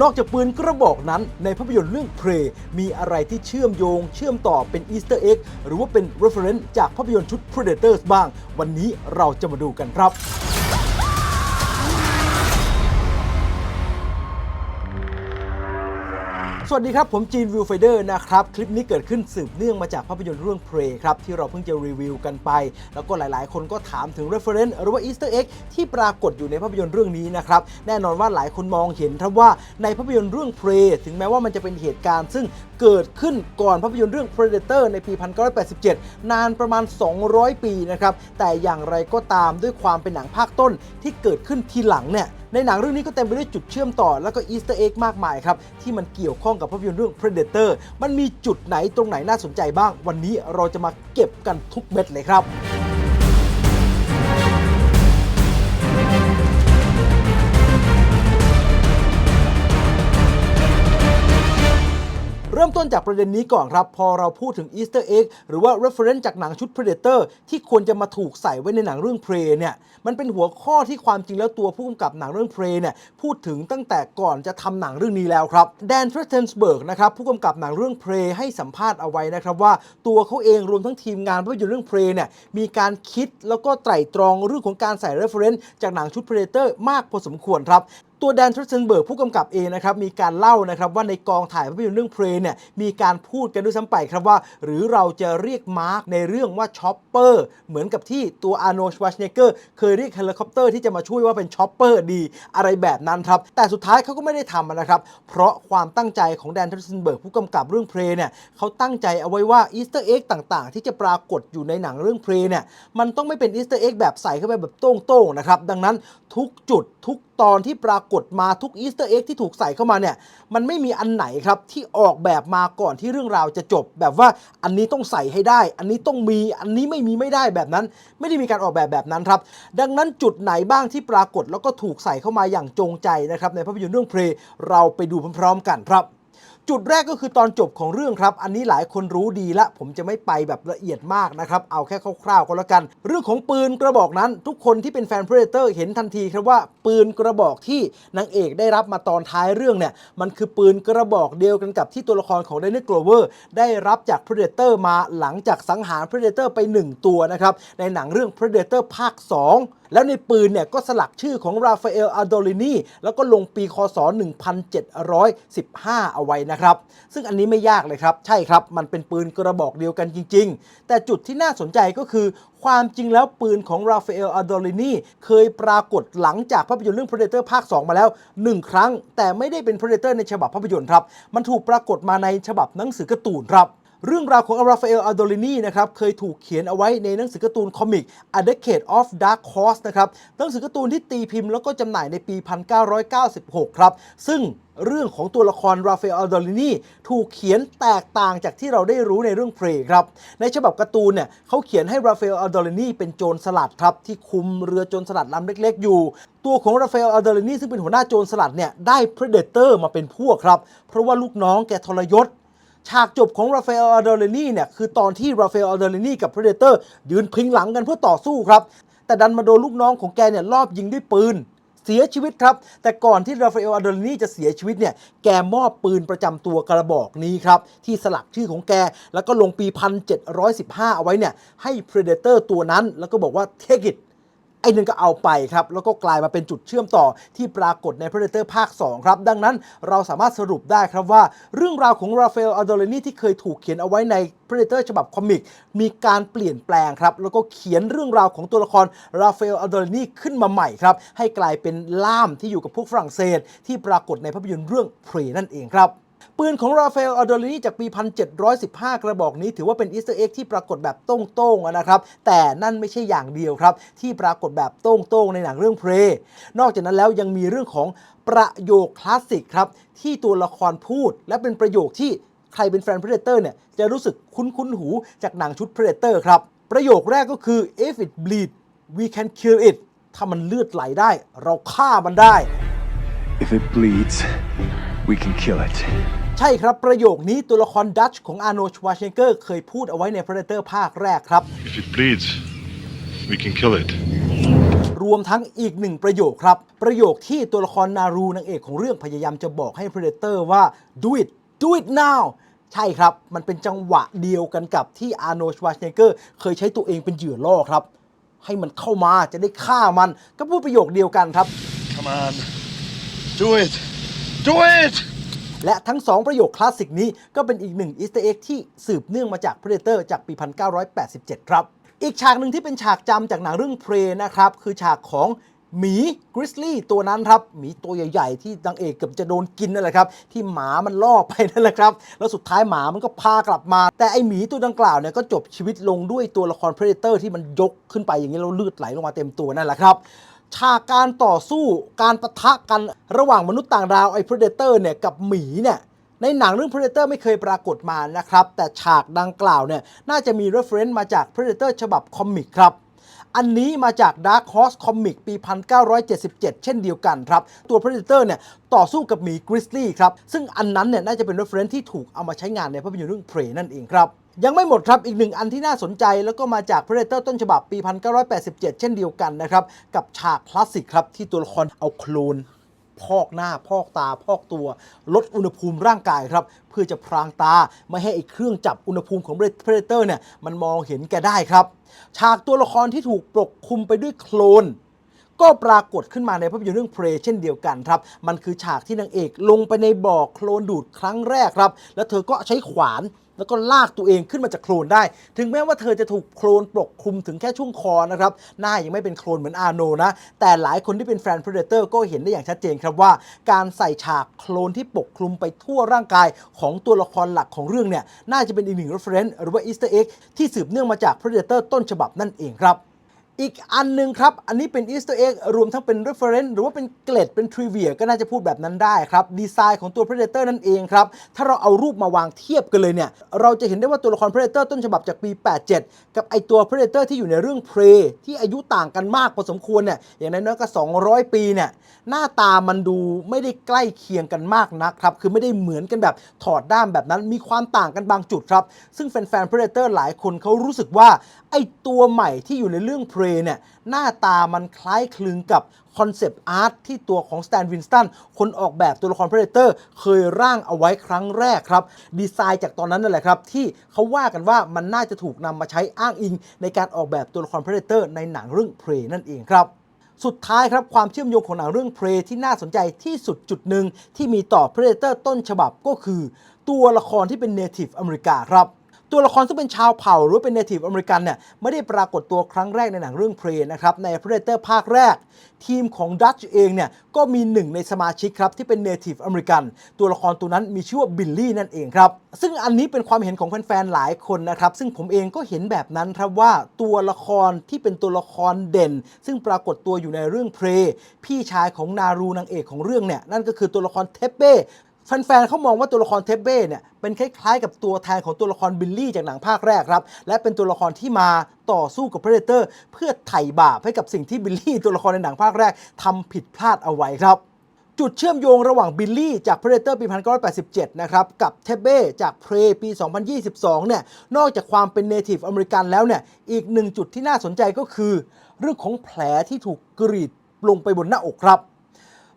นอกจากปืนกระบอกนั้น ในภาพยนตร์เรื่องเพลมีอะไรที่เชื่อมโยง เชื่อมต่อเป็นอีสเตอร์เอ็กหรือว่าเป็น reference จากภาพยนตร์ชุด Predators บ้าง วันนี้เราจะมาดูกันครับ สวัสดีครับ ผมจีนวิวไฟเดอร์นะครับ คลิปนี้เกิดขึ้นสืบเนื่องมาจากภาพยนตร์เรื่อง Prey ครับ ที่เราเพิ่งจะรีวิวกันไป แล้วก็หลายๆ คนก็ถามถึง reference หรือว่า Easter egg ที่ปรากฏอยู่ในภาพยนตร์เรื่องนี้นะครับ แน่นอนว่าหลายคนมองเห็นครับว่าในภาพยนตร์เรื่อง Prey ถึงแม้ว่ามันจะเป็นเหตุการณ์ ซึ่งเกิดขึ้นก่อนภาพยนตร์เรื่อง Predator ในปี 1987 นานประมาณ 200 ปีนะครับแต่อย่างไรก็ตามด้วยความเป็นหนังภาคต้นที่เกิดขึ้นทีหลังเนี่ย ในหนังเรื่องนี้ก็เต็มไปด้วยจุดเชื่อมต่อแล้วก็อีสเตอร์เอ็กมากมายครับ ที่มันเกี่ยวข้องกับภาพยนตร์เรื่อง Predator มันมีจุดไหนตรงไหนน่าสนใจบ้าง วันนี้เราจะมาเก็บกันทุกเม็ดเลยครับ มต้นจากประเด็นนี้ก่อนครับ พอเราพูดถึง Easter Egg หรือว่า reference จากหนังชุด Predator ที่ควรจะมาถูกใส่ไว้ในหนังเรื่อง Prey เนี่ยมันเป็นหัวข้อที่ความจริงแล้วตัวผู้กำกับหนังเรื่อง Prey เนี่ยพูดถึงตั้งแต่ก่อนจะทำหนังเรื่องนี้แล้วครับแดนทรเทนสเบิร์กนะครับผู้กำกับหนังเรื่อง Prey ให้สัมภาษณ์เอาไว้นะครับว่าตัวเขาเองรวมทั้งทีมงานภาพยนตร์เรื่อง Prey เนี่ยมีการคิดแล้วก็ไตร่ตรองเรื่องของการใส่ reference จากหนังชุด Predator มากพอสมควรครับ ตัวแดนทรัสเซนเบิร์กผู้กำกับเองนะครับมีการเล่านะครับว่าในกองถ่ายภาพยนตร์เรื่องเพลเนี่ยมีการพูดกันด้วยซ้ำไปครับว่า หรือเราจะเรียกมาร์กในเรื่องว่าช็อปเปอร์เหมือนกับที่ตัวอาร์โนชวาชเนเกอร์เคยเรียกเฮลิคอปเตอร์ที่จะมาช่วยว่าเป็นช็อปเปอร์ดีอะไรแบบนั้นครับ แต่สุดท้ายเขาก็ไม่ได้ทำนะครับ เพราะความตั้งใจของแดนทรัสเซนเบิร์กผู้กำกับเรื่องเพลเนี่ยเขาตั้งใจเอาไว้ว่าอีสเตอร์เอ็กต่างๆ ที่จะปรากฏอยู่ในหนังเรื่องเพลเนี่ยมันต้องไม่เป็นอีสเตอร์เอ็กแบบใส่เข้าไปแบบโต้งๆนะครับดังนั้นทุกจุดทุก ตอนที่ปรากฏมาทุกอีสเตอร์เอ็กที่ถูกใส่เข้ามาเนี่ย มันไม่มีอันไหนครับที่ออกแบบมาก่อนที่เรื่องราวจะจบ แบบว่าอันนี้ต้องใส่ให้ได้ อันนี้ต้องมีอันนี้ไม่มีไม่ได้แบบนั้น ไม่ได้มีการออกแบบแบบนั้นครับ ดังนั้นจุดไหนบ้างที่ปรากฏแล้วก็ถูกใส่เข้ามาอย่างจงใจนะครับในภาพยนตร์เรื่องเพลเราไปดูพร้อมๆ กันครับ จุดแรกก็คือตอนจบของเรื่องครับ อันนี้หลายคนรู้ดีละ ผมจะไม่ไปแบบละเอียดมากนะครับ เอาแค่คร่าวๆก็แล้วกัน เรื่องของปืนกระบอกนั้น ทุกคนที่เป็นแฟน Predator เห็นทันทีครับว่าปืนกระบอกที่นางเอกได้รับมาตอนท้ายเรื่องเนี่ย มันคือปืนกระบอกเดียวกันกับที่ตัวละครของ Danny Glover ได้รับจาก Predator มาหลังจากสังหาร Predator ไป 1 ตัวนะครับในหนังเรื่อง Predator ภาค 2 แล้วในปืนเนี่ยก็สลักชื่อของราฟาเอลอาโดลินีแล้วก็ลงปีคศ 1715 เอาไว้นะครับ ซึ่งอันนี้ไม่ยากเลยครับ ใช่ครับ มันเป็นปืนกระบอกเดียวกันจริง ๆ แต่จุดที่น่าสนใจก็คือ ความจริงแล้วปืนของราฟาเอลอาโดลินีเคยปรากฏหลังจากภาพยนตร์เรื่อง Predator ภาค 2 มาแล้ว 1 ครั้ง แต่ไม่ได้เป็น Predator ในฉบับภาพยนตร์ครับ มันถูกปรากฏมาในฉบับหนังสือการ์ตูนครับ เรื่องราวของอาราฟาเอลอาโดลินีนะครับเคยถูกเขียนเอาไว้ในหนังสือการ์ตูนคอมิก A Decade of Dark Horse นะครับหนังสือการ์ตูนที่ตีพิมพ์แล้วก็จำหน่ายในปี 1996 ครับ ซึ่งเรื่องของตัวละครราฟาเอลอาโดลินีถูกเขียนแตกต่างจากที่เราได้รู้ในเรื่องเพลงครับ ในฉบับการ์ตูนเนี่ยเขาเขียนให้ราฟาเอลอาโดลินีเป็นโจรสลัดครับ ที่คุมเรือโจรสลัดลำเล็กๆ อยู่ ตัวของราฟาเอลอาโดลินีซึ่งเป็นหัวหน้าโจรสลัดเนี่ยได้ Predator มาเป็นพวกครับ เพราะว่าลูกน้องแกทรยศ ฉากจบของราฟาเอลอาโดเลนี่เนี่ยคือตอนที่ราฟาเอลอาโดเลนี่กับ Predator ยืนพิงหลังกันเพื่อต่อสู้ครับ แต่ดันมาโดนลูกน้องของแกเนี่ยรอบยิงด้วยปืนเสียชีวิตครับ แต่ก่อนที่ราฟาเอลอาโดเลนีจะเสียชีวิตเนี่ย แกมอบปืนประจำตัวกระบอกนี้ครับ ที่สลักชื่อของแก แล้วก็ลงปี 1715 เอาไว้เนี่ย ให้ Predator ตัวนั้น แล้วก็บอกว่า take it ไอ้นั่นก็เอาไปครับ แล้วก็กลายมาเป็นจุดเชื่อมต่อที่ปรากฏใน Predator ภาค 2 ครับ ดังนั้นเราสามารถสรุปได้ครับว่า เรื่องราวของราฟาเอลอาโดเลนีที่เคยถูกเขียนเอาไว้ใน Predator ฉบับคอมิก มีการเปลี่ยนแปลงครับ แล้วก็เขียนเรื่องราวของตัวละครราฟาเอลอาโดเลนีขึ้นมาใหม่ครับ ให้กลายเป็นล่ามที่อยู่กับพวกฝรั่งเศส ที่ปรากฏในภาพยนตร์เรื่อง Prey นั่นเองครับ ปืนของราฟาเอลอาโดลินีจากปี 1715 กระบอกนี้ถือว่าเป็นอีสเตอร์เอ็กที่ปรากฏแบบโต้งๆนะครับ แต่นั่นไม่ใช่อย่างเดียวครับ ที่ปรากฏแบบโต้งๆในหนังเรื่องเพลนอกจากนั้นแล้วยังมีเรื่องของประโยคคลาสสิกครับ ที่ตัวละครพูด และเป็นประโยคที่ใครเป็นแฟน Predator เนี่ยจะรู้สึกคุ้นๆหูจากหนังชุด Predator ครับ ประโยคแรกก็คือ if it bleed we can kill it ถ้ามันเลือดไหลได้ เราฆ่ามันได้ If it bleeds, we can kill it. ใช่ครับ ประโยคนี้ตัวละครดัชของอาร์โนชวาเชนเกอร์เคยพูดเอาไว้ใน Predator ภาคแรกครับ If it bleeds, we can kill it. รวมทั้งอีกหนึ่งประโยคครับ ประโยคที่ตัวละครนารูนางเอกของเรื่องพยายามจะบอกให้ Predator ว่า do it do it now ใช่ครับ มันเป็นจังหวะเดียวกันกับที่อาร์โนชวาชเนเกอร์เคยใช้ตัวเองเป็นเหยื่อล่อครับ ให้มันเข้ามาจะได้ฆ่ามัน ก็พูดประโยคเดียวกันครับ Come on. Do it. Do it! และทั้ง 2 ประโยคคลาสสิกนี้ก็เป็นอีกหนึ่งอีสต์เอ็กที่สืบเนื่องมาจาก Predator จากปี 1987 ครับ อีกฉากหนึ่งที่เป็นฉากจำจากหนังเรื่อง Prey นะครับ คือฉากของหมีกริซลี่ตัวนั้นครับหมีตัวใหญ่ ๆ ที่นางเอกเกือบจะโดนกินนั่นแหละครับ ที่หมามันล่อไปนั่นแหละครับ แล้วสุดท้ายหมามันก็พากลับมา แต่ไอหมีตัวดังกล่าวเนี่ยก็จบชีวิตลงด้วยตัวละคร Predator ที่มันยกขึ้นไปอย่างนี้แล้วเลือดไหลลงมาเต็มตัวนั่นแหละครับ ฉากการต่อสู้การปะทะกันระหว่างมนุษย์ต่างดาวไอ้ Predator เนี่ยกับหมีเนี่ยในหนังเรื่อง Predator ไม่เคยปรากฏมานะครับ แต่ฉากดังกล่าวเนี่ยน่าจะมี reference มาจาก Predator ฉบับคอมิกครับ อันนี้มาจาก Dark Horse Comic ปี 1977 เช่นเดียวกันครับ ตัว Predator เนี่ยต่อสู้กับหมีกริซลี่ครับ ซึ่งอันนั้นเนี่ยน่าจะเป็น reference ที่ถูกเอามาใช้งานในภาพยนตร์เรื่อง Prey นั่นเองครับยังไม่หมดครับ อีกหนึ่งอันที่น่าสนใจแล้วก็มาจาก Predator ต้นฉบับปี 1987 เช่นเดียวกันนะครับ กับฉากคลาสสิกครับ ที่ตัวละครเอาโคลน พอกหน้าพอกตาพอกตัว ลดอุณหภูมิร่างกายครับเพื่อจะพรางตาไม่ให้ไอ้เครื่องจับอุณหภูมิของ Predator เนี่ยมันมองเห็นแกได้ครับ ฉากตัวละครที่ถูกปกคลุมไปด้วยโคลน ก็ปรากฏขึ้นมาในภาพยนตร์เรื่องเพลเช่นเดียวกันครับ มันคือฉากที่นางเอกลงไปในบ่อโคลนดูดครั้งแรกครับ แล้วเธอก็ใช้ขวานแล้วก็ลากตัวเองขึ้นมาจากโคลนได้ ถึงแม้ว่าเธอจะถูกโคลนปกคลุมถึงแค่ช่วงคอนะครับ หน้ายังไม่เป็นโคลนเหมือนอาโนนะ แต่หลายคนที่เป็นแฟน Predator ก็เห็นได้อย่างชัดเจนครับว่า การใส่ฉากโคลนที่ปกคลุมไปทั่วร่างกายของตัวละครหลักของเรื่องเนี่ย น่าจะเป็นอีกหนึ่ง reference หรือว่า easter egg ที่สืบเนื่องมาจาก Predator ต้นฉบับนั่นเองครับ อีกอันหนึ่งครับ อันนี้เป็นอีส t ต r ร์เอ็กรวมทั้งเป็น reference หรือว่าเป็นเกล็ดเป็น trivia ก็น่าจะพูดแบบนั้นได้ครับ ดีไซน์ของตัว Predator นั่นเองครับ ถ้าเราเอารูปมาวางเทียบกันเลยเนี่ย เราจะเห็นได้ว่าตัวละคร Predator ต้นฉบับจากปี 87 กับไอตัว Predator ที่อยู่ในเรื่อง Prey ที่อายุต่างกันมากพอสมควรเนี่ย อย่างน้อยๆก็ 200 ปีเนี่ย หน้าตามันดูไม่ได้ใกล้เคียงกันมากนักครับ คือไม่ได้เหมือนกันแบบถอดด้ามแบบนั้น มีความต่างกันบางจุดครับ ซึ่งแฟนๆ Predator หลายคนเขารู้สึกว่าไอตัวใหม่ที่อยู่ในเรื่อง Prey เนี่ยหน้าตามันคล้ายคลึงกับคอนเซปต์อาร์ตที่ตัวของสแตนวินสตันคนออกแบบตัวละคร Predator เคยร่างเอาไว้ครั้งแรกครับ ดีไซน์จากตอนนั้นนั่นแหละครับ ที่เขาว่ากันว่ามันน่าจะถูกนำมาใช้อ้างอิง ในการออกแบบตัวละคร Predator ในหนังเรื่อง Prey นั่นเองครับสุดท้ายครับ ความเชื่อมโยงของหนังเรื่อง Prey ที่น่าสนใจที่สุดจุดหนึ่งที่มีต่อ Predator ต้นฉบับก็คือ ตัวละครที่เป็น Native อเมริกาครับ ตัวละครซึ่งเป็นชาวเผ่าหรือเป็น Native อเมริกันเนี่ยไม่ได้ปรากฏตัวครั้งแรกในหนังเรื่อง Prey นะครับใน Predator ภาคแรก ทีมของดัตช์เองเนี่ยก็มีหนึ่งในสมาชิกครับที่เป็น Native อเมริกัน ตัวละครตัวนั้นมีชื่อว่าบิลลี่นั่นเองครับซึ่งอันนี้เป็นความเห็นของแฟนๆหลายคนนะครับซึ่งผมเองก็เห็นแบบนั้นครับว่าตัวละครที่เป็นตัวละครเด่น ซึ่งปรากฏตัวอยู่ในเรื่อง Prey พี่ชายของนารูนางเอกของเรื่องเนี่ยนั่นก็คือตัวละครเทปเป้ แฟนๆเขามองว่าตัวละครเทเบ้เนี่ยเป็นคล้ายๆกับตัวแทนของตัวละครบิลลี่จากหนังภาคแรกครับ และเป็นตัวละครที่มาต่อสู้กับ Predator เพื่อไถ่บาปให้กับสิ่งที่บิลลี่ตัวละครในหนังภาคแรกทำผิดพลาดเอาไว้ครับ จุดเชื่อมโยงระหว่างบิลลี่จาก Predator ปี 1987 นะครับ กับเทเบ้จาก Prey ปี 2022 เนี่ย นอกจากความเป็น Native อเมริกันแล้วเนี่ย อีกหนึ่งจุดที่น่าสนใจก็คือ เรื่องของแผลที่ถูกกรีดลงไปบนหน้าอกครับ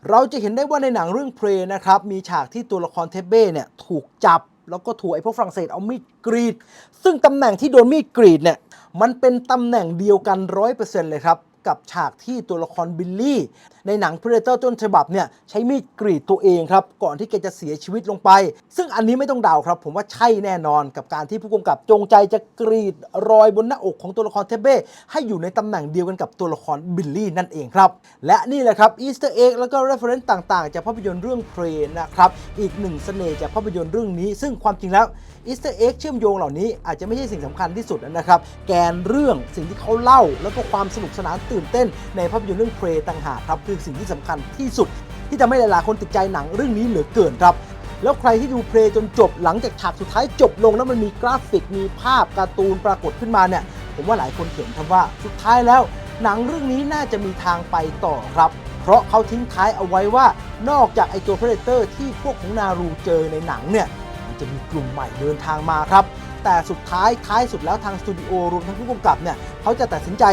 เราจะเห็นได้ว่าในหนังเรื่องเพลนะครับมีฉากที่ตัวละครเทเบ้เนี่ยถูกจับแล้วก็ถูกไอ้พวกฝรั่งเศสเอามีดกรีด ซึ่งตำแหน่งที่โดนมีดกรีดเนี่ยมันเป็นตำแหน่งเดียวกัน100%เลยครับ กับฉากที่ตัวละครบิลลี่ ในหนัง Predator ต้นฉบับเนี่ยใช้มีดกรีดตัวเองครับ ก่อนที่แกจะเสียชีวิตลงไป ซึ่งอันนี้ไม่ต้องเดาครับ ผมว่าใช่แน่นอนกับการที่ผู้กำกับจงใจจะกรีดรอยบนหน้าอกของตัวละครเทเบ้ให้อยู่ในตำแหน่งเดียวกันกับตัวละครบิลลี่นั่นเองครับ และนี่แหละครับอีสเตอร์เอ็กแล้วก็ reference ต่างๆ จากภาพยนตร์เรื่องเพลนะครับอีกหนึ่งเสน่ห์จากภาพยนตร์เรื่องนี้ ซึ่งความจริงแล้วอีสเตอร์เอ็กเชื่อมโยงเหล่านี้อาจจะไม่ใช่สิ่งสำคัญที่สุดนะครับแกนเรื่องสิ่งที่เขาเล่าแล้วก็ความสนุกสนานตื่นเต้นในภาพยนตร์เรื่องเพลต่างหากครับคือสิ่งที่สำคัญที่สุด ที่ทำให้หลายๆคนติดใจหนังเรื่องนี้เหลือเกินครับแล้วใครที่ดูเพลงจนจบหลังจากฉากสุดท้ายจบลงแล้วมันมีกราฟิกมีภาพการ์ตูนปรากฏขึ้นมาเนี่ย ผมว่าหลายคนเห็นครับว่าสุดท้ายแล้ว หนังเรื่องนี้น่าจะมีทางไปต่อครับ เพราะเขาทิ้งท้ายเอาไว้ว่านอกจากไอตัว Predator ที่พวกของนารูเจอในหนังเนี่ย มันจะมีกลุ่มใหม่เดินทางมาครับ แต่สุดท้ายท้ายสุดแล้วทางสตูดิโอรวมทั้งผู้กำกับเนี่ยเขาจะตัดสินใจ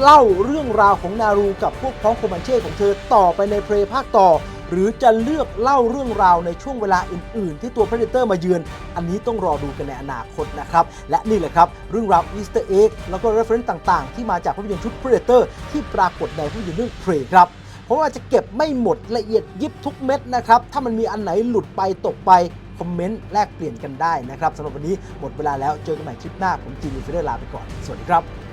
เล่าเรื่องราวของนารูกับพวกพ้องโคมันเช่ของเธอต่อไปในเพลย์ภาคต่อ หรือจะเลือกเล่าเรื่องราวในช่วงเวลาอื่น ๆ ที่ตัว Predator มาเยือน อันนี้ต้องรอดูกันในอนาคตนะครับ และนี่แหละครับเรื่องราว Easter egg แล้วก็ reference ต่าง ๆ ที่มาจากภาพยนตร์ชุด Predator ที่ปรากฏในภาพยนตร์เรื่อง Prey ครับเพราะว่าจะเก็บไม่หมดละเอียดยิบทุกเม็ดนะครับถ้ามันมีอันไหนหลุดไปตกไป คอมเมนต์แลกเปลี่ยนกันได้นะครับสำหรับวันนี้หมดเวลาแล้วเจอกันใหม่คลิปหน้าผมจีนฟิเดอร์ลาไปก่อน สวัสดีครับ